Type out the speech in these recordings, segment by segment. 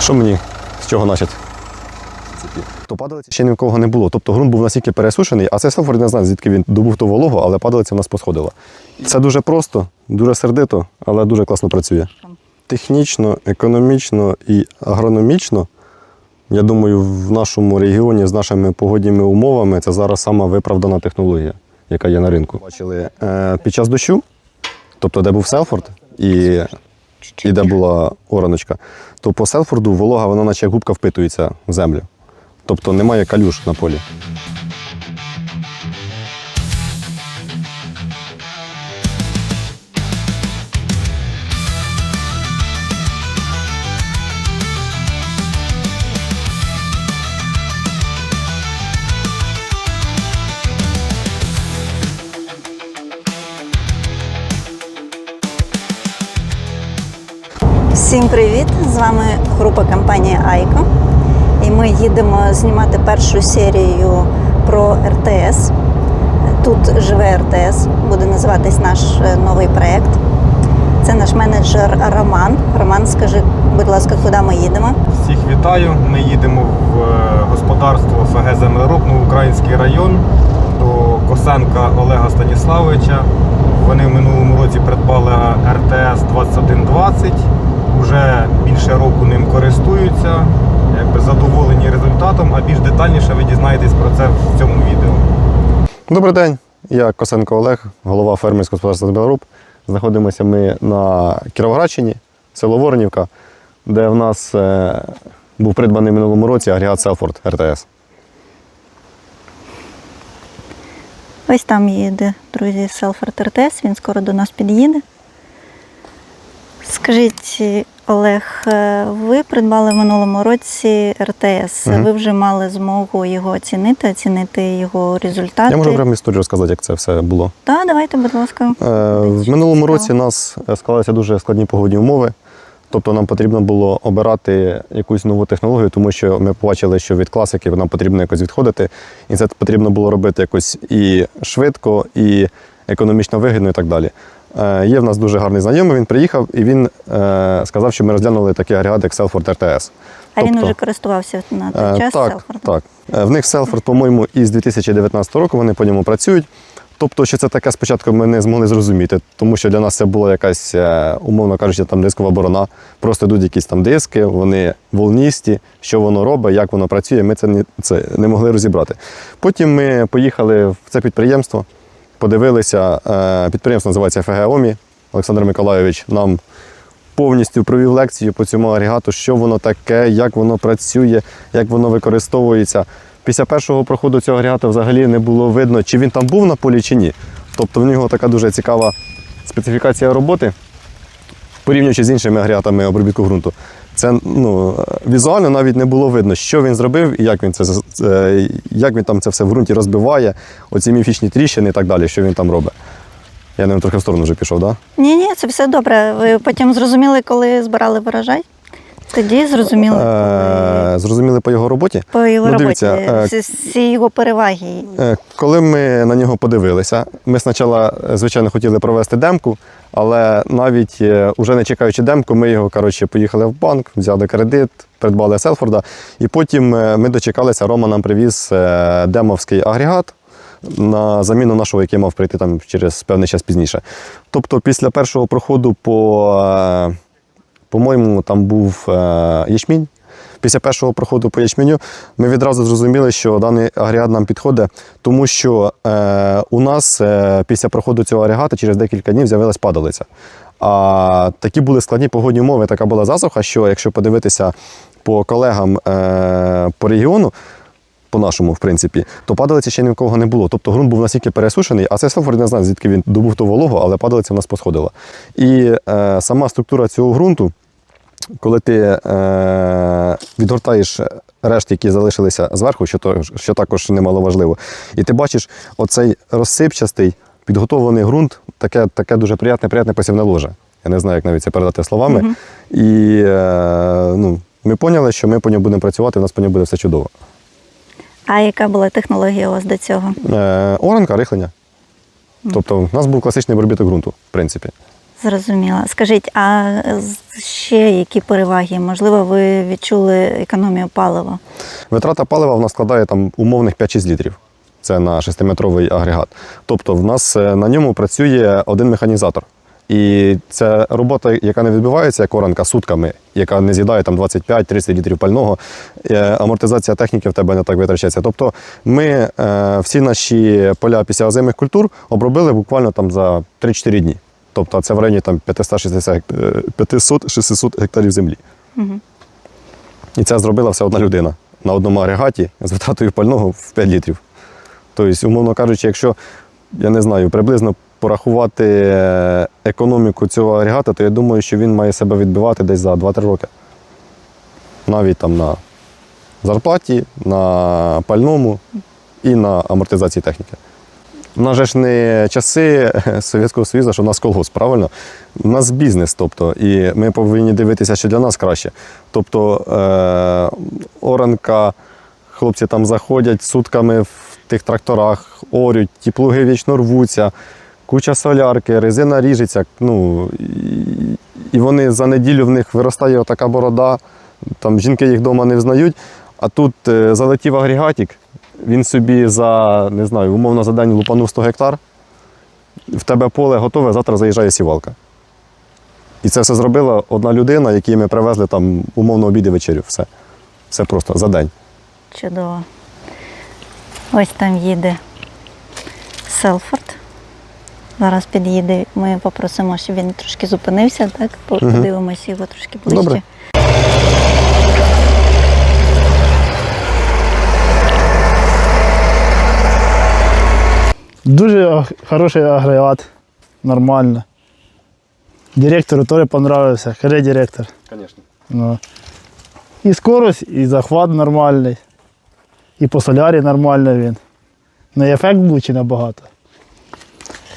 Що мені з чого начати? То падалиці ще ні в кого не було. Тобто ґрунт був настільки пересушений, а цей сульфор не знаю, звідки він добув ту вологу, але падалиця в нас посходила. Це дуже просто, дуже сердито, але дуже класно працює. Технічно, економічно і агрономічно, я думаю, в нашому регіоні з нашими погодніми умовами це зараз сама виправдана технологія, яка є на ринку. Бачили е, під час дощу, тобто де був Селфорд і, і де була ораночка, то по Селфорду волога, вона наче губка впитується в землю. Тобто немає калюш на полі. Всім привіт! З вами група компанії Айко. І ми їдемо знімати першу серію про РТС. Тут живе РТС, буде називатись наш е, новий проєкт. Це наш менеджер Роман. Роман, скажи, будь ласка, куди ми їдемо? Всіх вітаю. Ми їдемо в е, господарство ФГ Землероб, Український район до Косенка Олега Станіславовича. Вони в минулому році придбали РТС 2120. Уже більше року ним користуються. Якби задоволені результатом, а більш детальніше ви дізнаєтесь про це в цьому відео. Добрий день, я Косенко Олег, голова фермерського господарства Белоруб. Знаходимося ми на Кіровоградщині, село Воронівка, де в нас е, був придбаний в минулому році агрегат Селфорд РТС. Ось там їде, друзі, Селфорд РТС, він скоро до нас під'їде. Скажіть, Олег, е, ви придбали в минулому році РТС. Мгм. Ви вже мали змогу його оцінити, оцінити його результати. Я можу прямо історію розказати, як це все було. Так, давайте, будь ласка. Е, В минулому Цікаво. році у нас е, склалися дуже складні погодні умови. Тобто нам потрібно було обирати якусь нову технологію, тому що ми побачили, що від класики нам потрібно якось відходити. І це потрібно було робити якось і швидко, і економічно вигідно, і так далі. Е, Є в нас дуже гарний знайомий, він приїхав і він е, сказав, що ми розглянули такий агрегат, як Селфорд РТС. А він тобто- вже користувався на Е, той час Так, Селфордом? так. Е, В них Селфорд, по-моєму, із 2019 року вони по ньому працюють. Тобто, що це таке спочатку ми не змогли зрозуміти, тому що для нас це була якась, е, умовно кажучи, там дискова борона. Просто йдуть якісь там диски, вони волністі, що воно робить, як воно працює. Ми це не, це не могли розібрати. Потім ми поїхали в це підприємство, подивилися. е, Підприємство називається ФГ ОМІ. Олександр Миколайович нам повністю провів лекцію по цьому агрегату, що воно таке, як воно працює, як воно використовується. Після першого проходу цього агрегату взагалі не було видно, чи він там був на полі, чи ні. Тобто в нього така дуже цікава специфікація роботи, порівнюючи з іншими агрегатами обробітку ґрунту. Це ну, візуально навіть не було видно, що він зробив і як він, це, е, як він там це все в ґрунті розбиває, оці міфічні тріщини і так далі, що він там робить. Я не трохи в сторону вже пішов, так? Да? Ні, ні, це все добре. Ви потім зрозуміли, коли збирали врожай? Тоді зрозуміли коли... Е, Зрозуміли по його роботі. по його ну, роботі, дивіться, е, всі- його переваги. Е, Коли ми на нього подивилися, ми спочатку, звичайно, хотіли провести демку, але навіть уже не чекаючи демку, ми його коротше, поїхали в банк, взяли кредит, придбали Селфорда. І потім ми дочекалися, Рома нам привіз демовський агрегат на заміну нашого, який мав прийти там через певний час пізніше. Тобто, після першого проходу по, по-моєму, там був е, ячмінь. Після першого проходу по ячменю ми відразу зрозуміли, що даний агрегат нам підходить, тому що е, у нас е, після проходу цього агрегату через декілька днів з'явилась падалиця. А такі були складні погодні умови, така була засуха, що якщо подивитися по колегам е, по регіону, по нашому, в принципі, то падалиці ще ні в кого не було. Тобто ґрунт був настільки пересушений, а цей Селфорд не знаю, звідки він добув ту вологу, але падалиця в нас посходила. І е, сама структура цього ґрунту, коли ти е, відгортаєш решти, які залишилися зверху, що, то, що також немаловажливо, і ти бачиш оцей розсипчастий, підготовлений ґрунт, таке, таке дуже приятне, приятне посівне ложе. Я не знаю, як навіть це передати словами. Мгм. І е, ну, ми поняли, що ми по ньому будемо працювати, у нас по ньому буде все чудово. А яка була технологія у вас до цього? Е, оранка, рихлення. Тобто, у нас був класичний обробіток ґрунту, в принципі. Зрозуміла. Скажіть, а ще які переваги? Можливо, ви відчули економію палива? Витрата палива в нас складає там умовних 5-6 літрів. Це на 6-метровий агрегат. Тобто в нас е, на ньому працює один механізатор. І це робота, яка не відбувається як оранка сутками, яка не з'їдає там 25-30 літрів пального. Е, Амортизація техніки в тебе не так витрачається. Тобто ми е, всі наші поля після озимих культур обробили буквально там за 3-4 дні. Тобто це в районі там 560 е, 500-600 гектарів землі. Угу. І це зробила вся одна людина на одному агрегаті з витратою пального в 5 літрів. Тобто, умовно кажучи, якщо, я не знаю, приблизно порахувати е, економіку цього агрегата, то я думаю, що він має себе відбивати десь за 2-3 роки. Навіть там на зарплаті, на пальному і на амортизації техніки. У нас же ж не часи Совєтського Союзу, що в нас колгосп, правильно? У нас бізнес, тобто, і ми повинні дивитися, що для нас краще. Тобто е- оранка, хлопці там заходять сутками в тих тракторах, орють, ті плуги вічно рвуться, куча солярки, резина ріжеться. Ну, і вони за неділю в них виростає така борода, там жінки їх вдома не взнають. А тут е, залетів агрегатик, він собі за, не знаю, умовно за день лупанув 100 гектар, в тебе поле готове, завтра заїжджає сівалка. І це все зробила одна людина, якій ми привезли там умовно обід і вечерю. Все. Все просто за день. Чудово. Ось там їде Селфорд. Зараз під'їде. Ми попросимо, щоб він трошки зупинився, так? Подивимося його трошки ближче. Добре. Дуже хороший агрегат, нормально. Директору теж понравився, каже директор. Звісно. Ну. І скорость, і захват нормальний. І по солярі нормально він. Ну і ефект лучший набагато.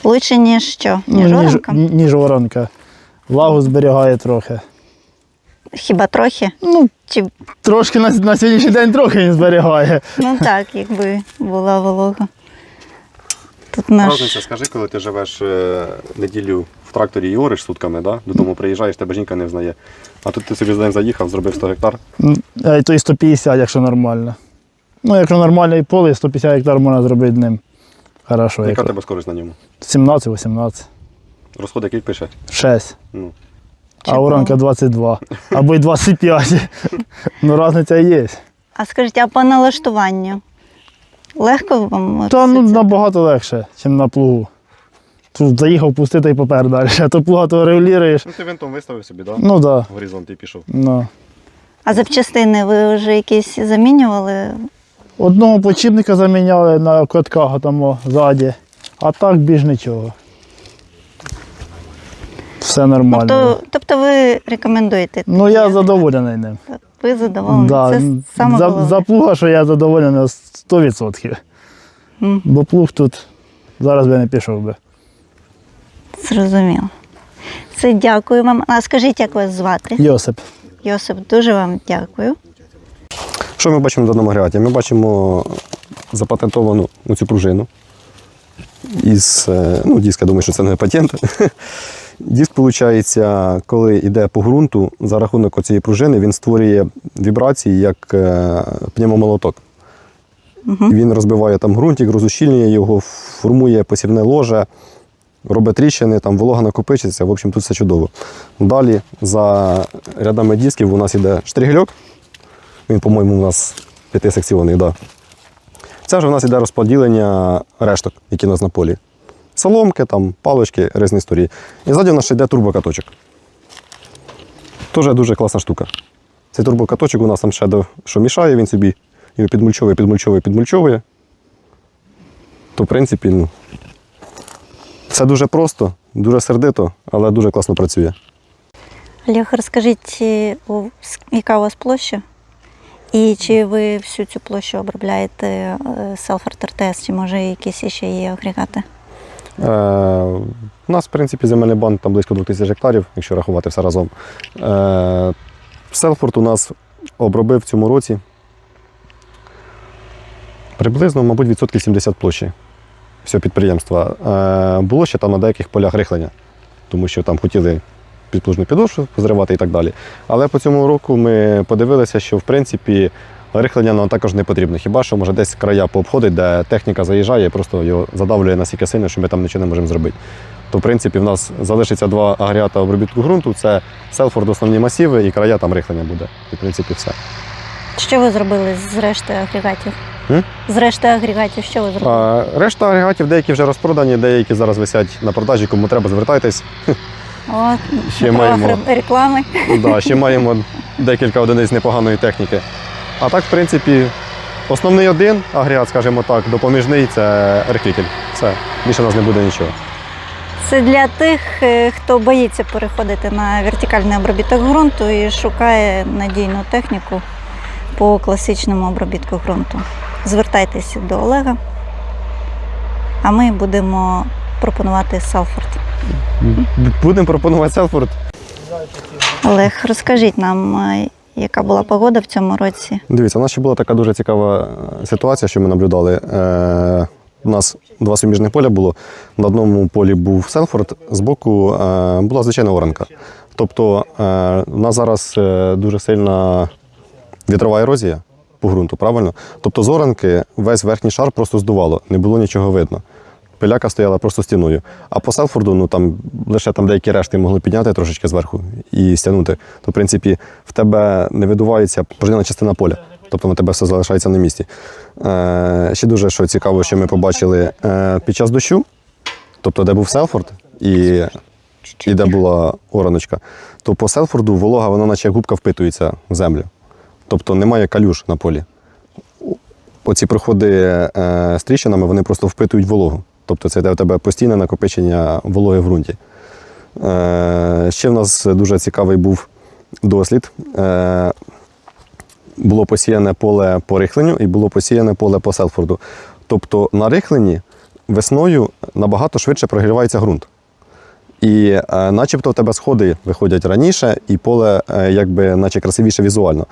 Лучше, ніж що? Ну, Ніж ніж, оранка? ніж оранка. Влагу зберігає трохи. Хіба трохи? Ну, Чи трошки на, на сьогоднішній день трохи він зберігає. ну так, якби була волога. Тут наш Разниця, скажи, коли ти живеш е, неділю в тракторі і ориш сутками, да? додому приїжджаєш, тебе жінка не взнає. А тут ти собі за день заїхав, зробив 100 гектар. А То і 150, якщо нормально. Ну, якщо нормальне поле, 150 гектар можна зробити ним. Хорошо. Яка Якщо. тебе скорість на ньому? 17-18. Розход який пише? 6. Ну, А Чудово. оранка 22. Або й 25. ну, різниця є. А скажіть, а по налаштуванню? Легко вам? Та ну, набагато легше, ніж на плугу. Тут заїхав пустити і попер далі. А то плуга то регулюєш. ну ти винтом виставив собі, да? Ну так. Да. В горизонт і пішов. Ну. А запчастини ви вже якісь замінювали? Одного почіпника заміняли на котках там ззаді, а так більш нічого. Все нормально. Тобто, тобто ви рекомендуєте? Ну я задоволений ним. Ви задоволені? Да, Це саме за, головне. за плуга, що я задоволений на 100%. М. Бо плуг тут зараз би не пішов би. Зрозуміло. Це дякую вам. А скажіть, як вас звати? Йосип. Йосип, дуже вам дякую. Що ми бачимо в даному агрегаті? Ми бачимо запатентовану цю пружину. Із, е, ну, диск, думаю, що це не патент. Диск, виходить, коли йде по ґрунту, за рахунок цієї пружини він створює вібрації як е, пневмомолоток. І він розбиває там ґрунтик, розущільнює його, формує посівне ложе, робить тріщини, там волога накопичиться. В общем, тут все чудово. Далі за рядами дисків у нас йде штригельок. Він, по-моєму, у нас п'ятисекційний, да. Це вже у нас іде розподілення решток, які у нас на полі. Соломки, там, палички, різні історії. І ззаді у нас ще йде турбокаточок. Теж дуже класна штука. Цей турбокаточок у нас там ще до, що мішає, він собі його підмульчовує, підмульчовує, підмульчовує. То, в принципі, ну, все дуже просто, дуже сердито, але дуже класно працює. Олег, розкажіть, е, яка у вас площа? І чи ви всю цю площу обробляєте Селфорд РТС, чи може якісь ще є агрегати? Е, у нас, в принципі, земельний банк там близько 2000 гектарів, якщо рахувати все разом. Е, Селфорд у нас обробив в цьому році приблизно, мабуть, відсотків 70 площі всього підприємства. Е, було ще там на деяких полях рихлення. тому що там хотіли підплужну підошву позривати і так далі. Але по цьому року ми подивилися, що в принципі рихлення нам також не потрібно. Хіба що може десь края пообходить, де техніка заїжджає і просто його задавлює настільки сильно, що ми там нічого не можемо зробити. То, в принципі, в нас залишиться два агрегата обробітку ґрунту: це Селфорд основні масиви і края там рихлення буде. І в принципі все. Що ви зробили з решти агрегатів? М? З решти агрегатів, що ви зробили? А, решта агрегатів деякі вже розпродані, деякі зараз висять на продажі. Кому треба, звертайтесь. От, ще маємо. реклами. Да, ще маємо декілька одиниць непоганої техніки. А так, в принципі, основний один агрегат, скажімо так, допоміжний це рихлитель. Все, більше у нас не буде нічого. Це для тих, е, хто боїться переходити на вертикальний обробіток ґрунту і шукає надійну техніку по класичному обробітку ґрунту. Звертайтеся до Олега, а ми будемо пропонувати Салфорд. Будемо пропонувати Селфорд. Олег, розкажіть нам, е, яка була погода в цьому році? Дивіться, у нас ще була така дуже цікава е, ситуація, що ми наблюдали. Е, у нас два суміжних поля було. На одному полі був Селфорд, збоку е, була звичайна оранка. Тобто е, у нас зараз е, дуже сильна вітрова ерозія по ґрунту, правильно? Тобто з оранки весь верхній шар просто здувало, не було нічого видно. Пиляка стояла просто стіною. А по Селфорду, ну там лише там деякі решти могли підняти трошечки зверху і стягнути. То, в принципі, в тебе не видувається пожежна частина поля. Тобто на тебе все залишається на місці. Е, ще дуже що цікаво, що ми побачили е, під час дощу, тобто де був Селфорд і, і де була ораночка, то по Селфорду волога, вона наче губка впитується в землю. Тобто немає калюш на полі. Оці проходи е, з тріщинами, вони просто впитують вологу. Тобто це йде у тебе постійне накопичення вологи в ґрунті. Е, ще в нас дуже цікавий був дослід. Е, було посіяне поле по рихленню і було посіяне поле по Селфорду. Тобто на рихленні весною набагато швидше прогрівається ґрунт. І е, начебто в тебе сходи виходять раніше, і поле якби наче красивіше візуально.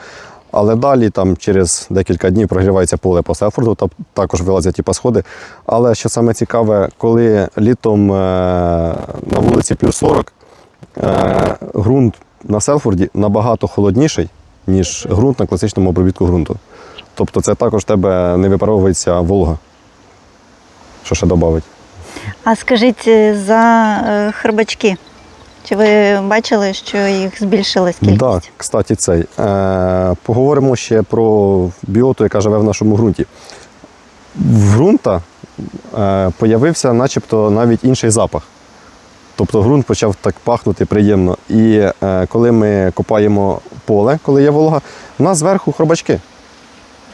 Але далі, там, через декілька днів прогрівається поле по Селфорду, та також вилазять типу, сходи. Але що саме цікаве, коли літом е, на вулиці плюс 40, е, ґрунт на Селфорді набагато холодніший, ніж ґрунт на класичному обробітку ґрунту. Тобто це також в тебе не випаровується волга. Що ще додати? А скажіть е, за е, хребачки. Чи ви бачили, що їх збільшилась кількість? Так, кстати, цей. Е, поговоримо ще про біоту, яка живе в нашому ґрунті. В ґрунта е, появився начебто навіть інший запах. Тобто ґрунт почав так пахнути приємно. І е, коли ми копаємо поле, коли є волога, у нас зверху хробачки.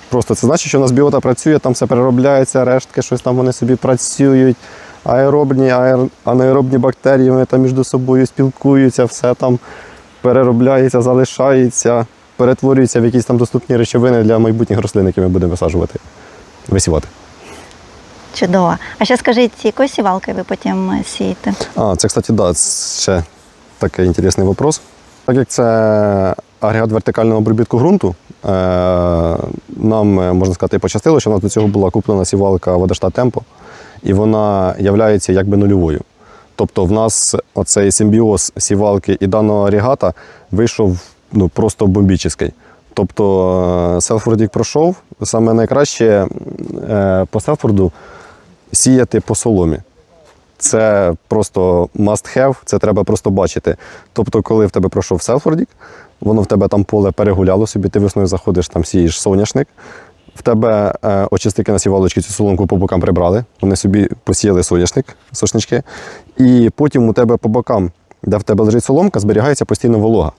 Просто це значить, що у нас біота працює, там все переробляється, рештки, щось там вони собі працюють. Аеробні, аер... анаеробні бактерії вони там між собою спілкуються, все там переробляється, залишається, перетворюється в якісь там доступні речовини для майбутніх рослин, які ми будемо висаджувати, висівати. Чудово. А ще скажіть, якою сівалкою ви потім е, сієте? А, це, кстати, да, ще такий інтересний вопрос. Так як це агрегат вертикального обробітку ґрунту, е, нам, е, можна сказати, пощастило, що у нас до цього була куплена сівалка Водошта Темпо, і вона є якби нульовою. Тобто в нас оцей симбіоз сівалки і даного агрегата вийшов ну, просто бомбічний. Тобто е, Селфордік пройшов, саме найкраще е, по Селфорду сіяти по соломі. Це просто must have, це треба просто бачити. Тобто, коли в тебе пройшов селфордік, воно в тебе там поле перегуляло собі, ти весною заходиш, там сієш соняшник. В тебе е, очистики на сівалочки цю соломку по бокам прибрали, вони собі посіяли соняшник, сошнички. І потім у тебе по бокам, де в тебе лежить соломка, зберігається постійно волога.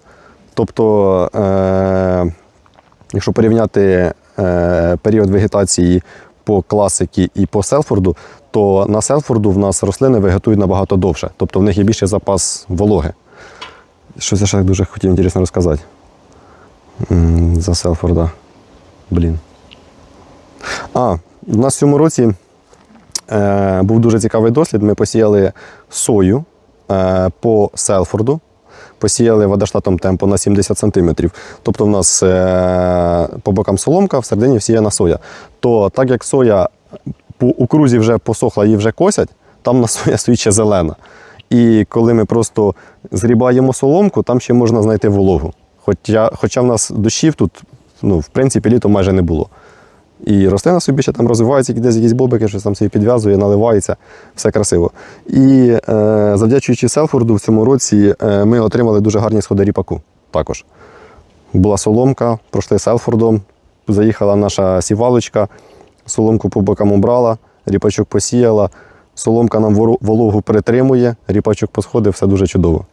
Тобто, е, якщо порівняти е, період вегетації по класики і по Селфорду, то на Селфорду в нас рослини вегетують набагато довше. Тобто в них є більший запас вологи. Щось я ще дуже хотів інтересно розказати. За Селфорда. Блін. А, в нас в цьому році е, був дуже цікавий дослід. Ми посіяли сою е, по Селфорду, посіяли водоштатом темпо на 70 см. Тобто в нас е, по бокам соломка, всередині всіяна соя. То так як соя по окрузі вже посохла, її вже косять, там на соя стоїть ще зелена. І коли ми просто згрібаємо соломку, там ще можна знайти вологу. Хоча, хоча в нас дощів тут, ну, в принципі, літом майже не було. І рослина собі ще там розвивається, десь якісь бобики, щось там собі підв'язує, наливається, все красиво. І е, завдячуючи Селфорду в цьому році е, ми отримали дуже гарні сходи ріпаку також. Була соломка, пройшли Селфордом, заїхала наша сівалочка, соломку по бокам убрала, ріпачок посіяла, соломка нам вологу перетримує, ріпачок посходив, все дуже чудово.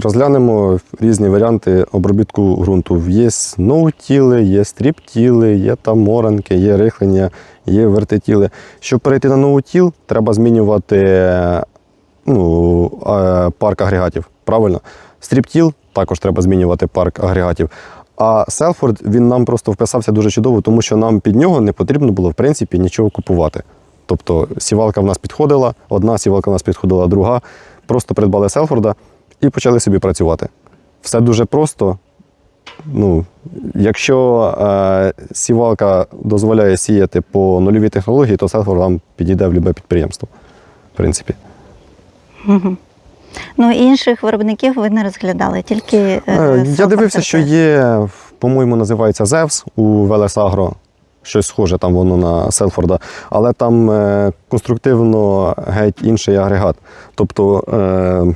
Розглянемо різні варіанти обробітку ґрунту. Є ноутіли, є стріптіли, є там моранки, є рихлення, є вертитіли. Щоб перейти на ноутіл, треба змінювати ну, парк агрегатів. Правильно? Стріптіл також треба змінювати парк агрегатів. А Селфорд він нам просто вписався дуже чудово, тому що нам під нього не потрібно було в принципі нічого купувати. Тобто сівалка в нас підходила, одна сівалка в нас підходила, друга. Просто придбали Селфорда і почали собі працювати. Все дуже просто. Ну, якщо е, сівалка дозволяє сіяти по нульовій технології, то Селфорд вам підійде в будь-яке підприємство. В принципі. Ну, інших виробників ви не розглядали, тільки. е, Е, Я дивився, що є, по-моєму, називається Зевс у Велесагро. Щось схоже там воно на Селфорда, але там е, конструктивно геть інший агрегат. Тобто е,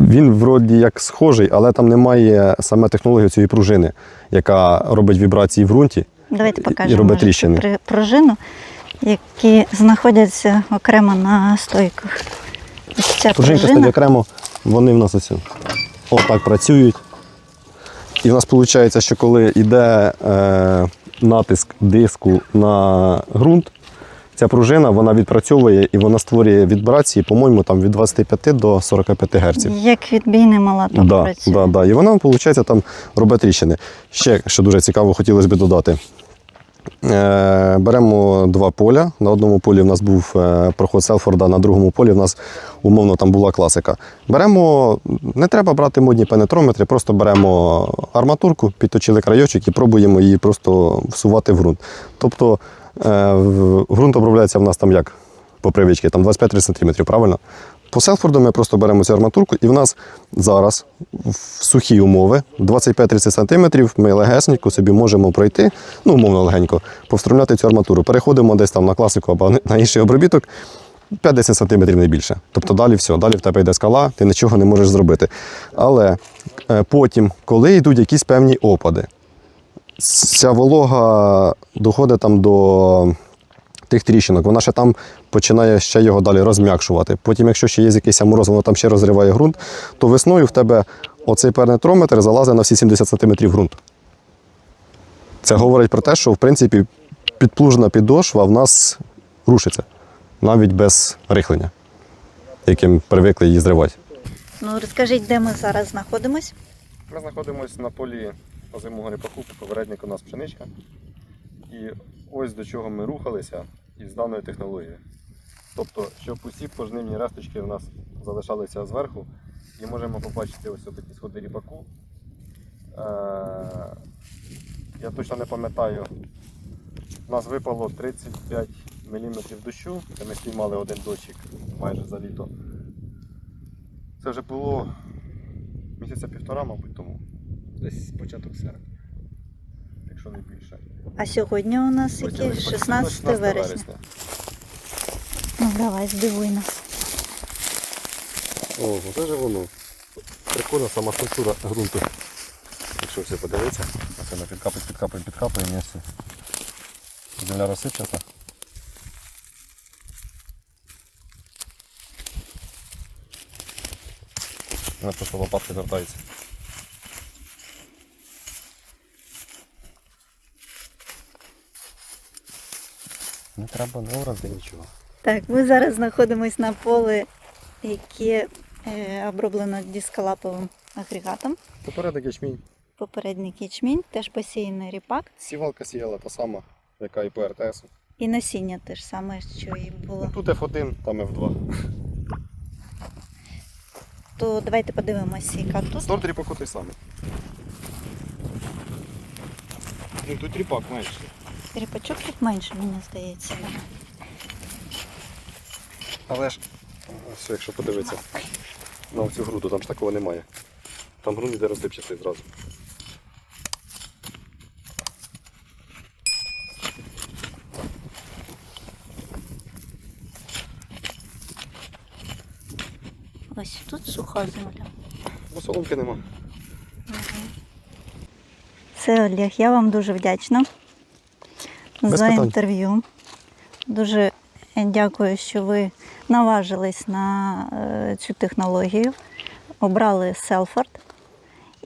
він вроді як схожий, але там немає саме технології цієї пружини, яка робить вібрації в ґрунті. Давайте і покажемо робить тріщини. пружину, які знаходяться окремо на стойках. Ця Пружинка пружина. окремо, вони в нас ось отак працюють. І в нас виходить, що коли йде е, натиск диску на ґрунт, ця пружина вона відпрацьовує і вона створює вібрації, по-моєму, там від 25 до 45 Гц. Як відбійний молоток Да, працює. да, да. І вона, виходить, там робить тріщини. Ще, що дуже цікаво, хотілося б додати. Е, беремо два поля. На одному полі в нас був е, проход Селфорда, на другому полі в нас умовно там була класика. Беремо, не треба брати модні пенетрометри, просто беремо арматурку, підточили крайочок і пробуємо її просто всувати в ґрунт. Тобто е, ґрунт обробляється в нас там як по привичці, там 25-30 см, правильно? По Селфорду ми просто беремо цю арматурку, і в нас зараз в сухі умови 25-30 см ми легесенько собі можемо пройти, ну, умовно легенько, повстромляти цю арматуру. Переходимо десь там на класику або на інший обробіток. 5-10 см не більше. Тобто далі все, далі в тебе йде скала, ти нічого не можеш зробити. Але е, потім, коли йдуть якісь певні опади, ця волога доходить там до тих тріщинок, вона ще там починає ще його далі розм'якшувати. Потім, якщо ще є якийсь мороз, воно там ще розриває ґрунт, то весною в тебе оцей пернетрометр залазить на всі 70 см ґрунту. Це говорить про те, що в принципі підплужена підошва в нас рушиться навіть без рихлення, яким привикли її зривати. Ну розкажіть, де ми зараз знаходимось? Ми знаходимося на полі озимого ріпаку, попередник у нас пшеничка. І ось до чого ми рухалися із даною технологією. Тобто, щоб усі пожнивні решточки у нас залишалися зверху, і можемо побачити ось такі сходи ріпаку. Е, я точно не пам'ятаю, у нас випало 35 мм дощу, це ми спіймали один дощик майже за літо. Це вже було місяця півтора, мабуть, тому. Десь початок серпня, якщо не більше. А сьогодні у нас який? 16 вересня. Ну давай, здивуй нас. О, оце ж воно. Прикольна сама структура ґрунту. Якщо все подивитися, оце ми підкапаємо, підкапаємо, підкапаємо, і все. Земля розсипчата. Вона просто лопатки звертається. Треба не уразити нічого. Так, ми зараз знаходимось на полі, яке е, оброблено дисколаповим агрегатом. Попередок ячмінь. Попередник ячмінь, теж посіяний ріпак. Сівалка сіяла та сама, яка і по РТС. І насіння те ж саме, що і було. Тут F1, там F2. То давайте подивимося, яка тут. Сорт ріпаку той самий. Ну тут ріпак менше. Ріпачок тут менше, мені здається. Але ж Ось, якщо подивитися на цю груду, там ж такого немає. Там ґрунт йде розсипчатий зразу. Ось тут суха земля. Бо соломки нема. Все, Олег, я вам дуже вдячна Без за питань. інтерв'ю. Дуже дякую, що ви наважились на е, цю технологію, обрали Селфорд.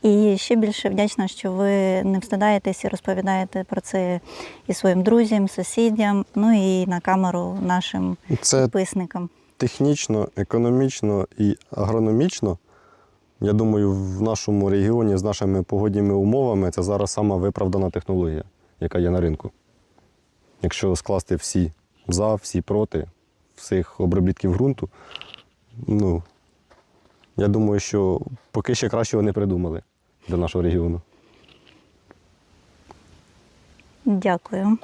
І ще більше вдячна, що ви не встидаєтесь і розповідаєте про це і своїм друзям, сусідям, ну і на камеру нашим Це підписникам. технічно, економічно і агрономічно. Я думаю, в нашому регіоні з нашими погодніми умовами це зараз сама виправдана технологія, яка є на ринку. Якщо скласти всі за, всі проти всіх обробітків ґрунту, ну, я думаю, що поки ще кращого не придумали для нашого регіону. Дякую.